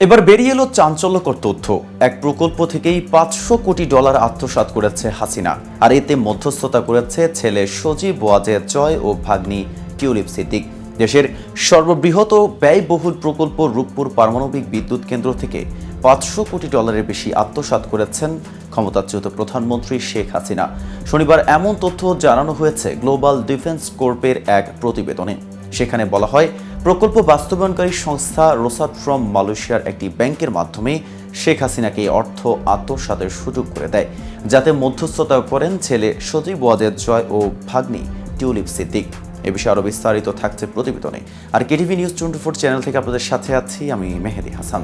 এবার বেরিয়ে এলো চাঞ্চল্যকর তথ্য। এক প্রকল্প থেকেই পাঁচশো কোটি ডলার আত্মসাৎ করেছে হাসিনা। আর এতে মধ্যস্থতা করেছে ছেলে সজীব ওয়াজেদ জয় ও ভাগ্নি টিউলিপ সিদ্দিক। দেশের সর্ববৃহৎ ও ব্যয়বহুল প্রকল্প রূপপুর পারমাণবিক বিদ্যুৎ কেন্দ্র থেকে পাঁচশো কোটি ডলারের বেশি আত্মসাৎ করেছেন ক্ষমতাচ্যুত প্রধানমন্ত্রী শেখ হাসিনা। শনিবার এমন তথ্য জানানো হয়েছে গ্লোবাল ডিফেন্স কোর্পের এক প্রতিবেদনে। সেখানে বলা হয় প্রকল্প বাস্তবায়নকারী সংস্থা রোসাদ ফ্রম মালয়েশিয়ার একটি ব্যাংকের মাধ্যমে শেখ হাসিনাকে অর্থ আত্মসাতের সুযোগ করে দেয়, যাতে মধ্যস্থতা করেন ছেলে সজীব ওয়াজেদ জয় ও ভাগ্নি টিউলিপ সিদ্দিক। এ বিষয়ে আরও বিস্তারিত থাকছে প্রতিবেদনে। আর KTV news twenty four channel থেকে আপনাদের সাথে আছি আমি মেহেদি হাসান।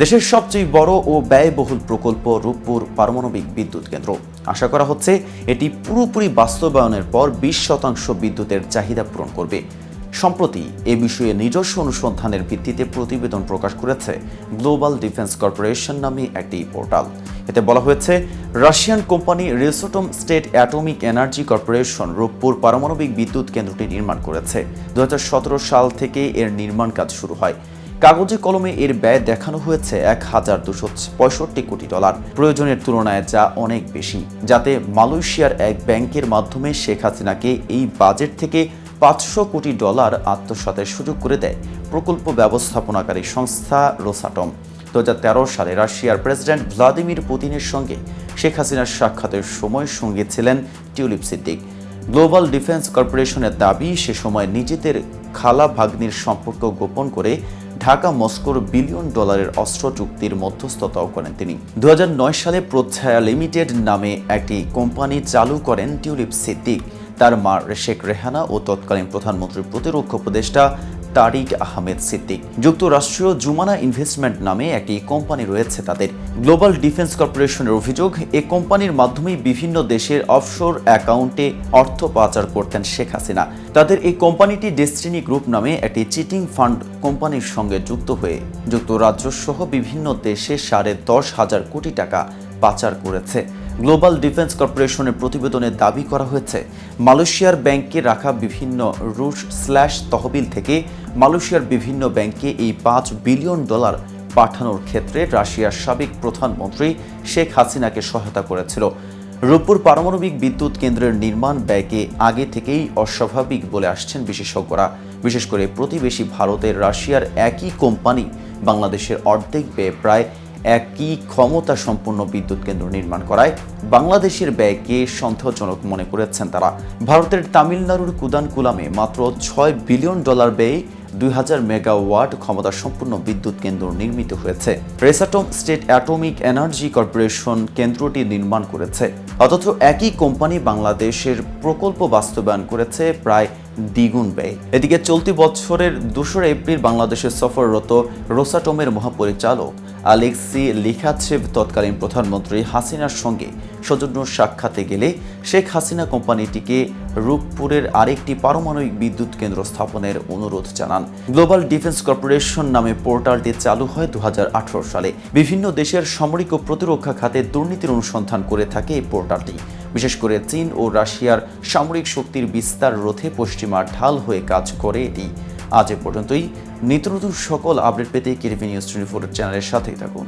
দেশের সবচেয়ে বড় ও ব্যয়বহুল প্রকল্প রূপপুর পারমাণবিক বিদ্যুৎ কেন্দ্র। আশা করা হচ্ছে এটি পুরোপুরি বাস্তবায়নের পর বিশ শতাংশ বিদ্যুতের চাহিদা পূরণ করবে। সম্প্রতি এ বিষয়ে নিজস্ব অনুসন্ধানের ভিত্তিতে প্রতিবেদন প্রকাশ করেছে গ্লোবাল ডিফেন্স কর্পোরেশন নামে একটি পোর্টাল। এতে বলা হয়েছে, Russian company Rosatom state atomic energy corporation Rooppur পারমাণবিক বিদ্যুৎ কেন্দ্রটি নির্মাণ করেছে। দু হাজার সতেরো সাল থেকে এর নির্মাণ কাজ শুরু হয়। কাগজে কলমে এর ব্যয় দেখানো হয়েছে এক হাজার দুশো পঁয়ষট্টি কোটি ডলার। প্রয়োজনের তুলনায় যা অনেক বেশি। যাতে মালয়েশিয়ার এক ব্যাংকের মাধ্যমে শেখ হাসিনাকে এই বাজেট থেকে পাঁচশো কোটি ডলার আত্মসাতের সুযোগ করে দেয়, প্রকল্প ব্যবস্থাপনাকারী সংস্থা রোসাটম। দু হাজার তেরো সালে রাশিয়ার প্রেসিডেন্ট ভ্লাদিমির পুতিনের সঙ্গে শেখ হাসিনার সাক্ষাতের সময় সঙ্গে ছিলেন টিউলিপ সিদ্দিক। গ্লোবাল ডিফেন্স কর্পোরেশনের দাবি, সে সময় নিজেদের খালা ভাগ্নির সম্পর্ক গোপন করে ঢাকা মস্কোর বিলিয়ন ডলারের অস্ত্র চুক্তির মধ্যস্থতাও করেন তিনি। দু হাজার নয় সালে প্রচ্ছায়া লিমিটেড নামে একটি কোম্পানি চালু করেন টিউলিপ সিদ্দিক। তার মা শেখ রেহানা ও তৎকালীন প্রধানমন্ত্রীর প্রতিরক্ষা উপদেষ্টা তারিক আহমেদ সিদ্দিক। যুক্তরাষ্ট্রীয় জুমানা ইনভেস্টমেন্ট নামে একটি কোম্পানি রয়েছে তাদের। গ্লোবাল ডিফেন্স কর্পোরেশনের অভিযোগ এই কোম্পানির মাধ্যমে বিভিন্ন দেশের অফশোর অ্যাকাউন্টে অর্থ পাচার করতেন শেখ হাসিনা। তাদের এই কোম্পানিটি ডেস্টিনি গ্রুপ নামে একটি চিটিং ফান্ড কোম্পানির সঙ্গে যুক্ত হয়ে যুক্তরাজ্য সহ বিভিন্ন দেশে সাড়ে দশ হাজার কোটি টাকা পাচার করেছে। গ্লোবাল ডিফেন্স কর্পোরেশনের প্রতিবেদনে দাবি করা হয়েছে, মালয়েশিয়ার ব্যাংকে রাখা বিভিন্ন রুশ স্ল্যাশ তহবিল থেকে মালয়েশিয়ার বিভিন্ন ব্যাংকে এই পাঁচ বিলিয়ন ডলার পাঠানোর ক্ষেত্রে রাশিয়ার সাবেক প্রধানমন্ত্রী শেখ হাসিনাকে সহায়তা করেছিল। রূপপুর পারমাণবিক বিদ্যুৎ কেন্দ্রের নির্মাণ ব্যয়কে আগে থেকেই অস্বাভাবিক বলে আসছেন বিশেষজ্ঞরা। বিশেষ করে প্রতিবেশী ভারতের রাশিয়ার একই কোম্পানি বাংলাদেশের অর্ধেক ব্যয় প্রায় একই ক্ষমতা সম্পন্ন বিদ্যুৎ কেন্দ্র নির্মাণ করায় বাংলাদেশের ব্যয়কে সন্দেহজনক মনে করেছেন তারা। ভারতের তামিলনাড়ুর কুদানকুলামে মাত্র ছয় বিলিয়ন ডলার ব্যয়ে দুই হাজার মেগাওয়াট ক্ষমতা সম্পূর্ণ বিদ্যুৎ কেন্দ্র নির্মিত হয়েছে। Rosatom state atomic energy corporation কেন্দ্রটি নির্মাণ করেছে। অথচ একই কোম্পানি বাংলাদেশের প্রকল্প বাস্তবায়ন করেছে প্রায় দ্বিগুণ ব্যয়। এদিকে চলতি বছরের দোসরা এপ্রিল বাংলাদেশে সফররত রোসাটমের মহাপরিচালক আলেক্সি লিখাছেভ তৎকালীন প্রধানমন্ত্রী হাসিনার সঙ্গে। সৌজন্য সাক্ষাতে গেলে শেখ হাসিনা কোম্পানিটিকে রূপপুরের আরেকটি পারমাণবিক বিদ্যুৎ কেন্দ্র স্থাপনের অনুরোধ জানান। গ্লোবাল ডিফেন্স কর্পোরেশন নামে পোর্টালটি চালু হয় দু হাজার আঠারো সালে। বিভিন্ন দেশের সামরিক ও প্রতিরক্ষা খাতে দুর্নীতির অনুসন্ধান করে থাকে এই পোর্টালটি। বিশেষ করে চীন ও রাশিয়ার সামরিক শক্তির বিস্তার রোধে পশ্চিমা ঢাল হয়ে কাজ করে এটি। আজ এ পর্যন্তই। নিত্য নতুন সকল আপডেট পেতে কেরিভি নিউজ টোয়েন্টি ফোর চ্যানেলের সাথেই থাকুন।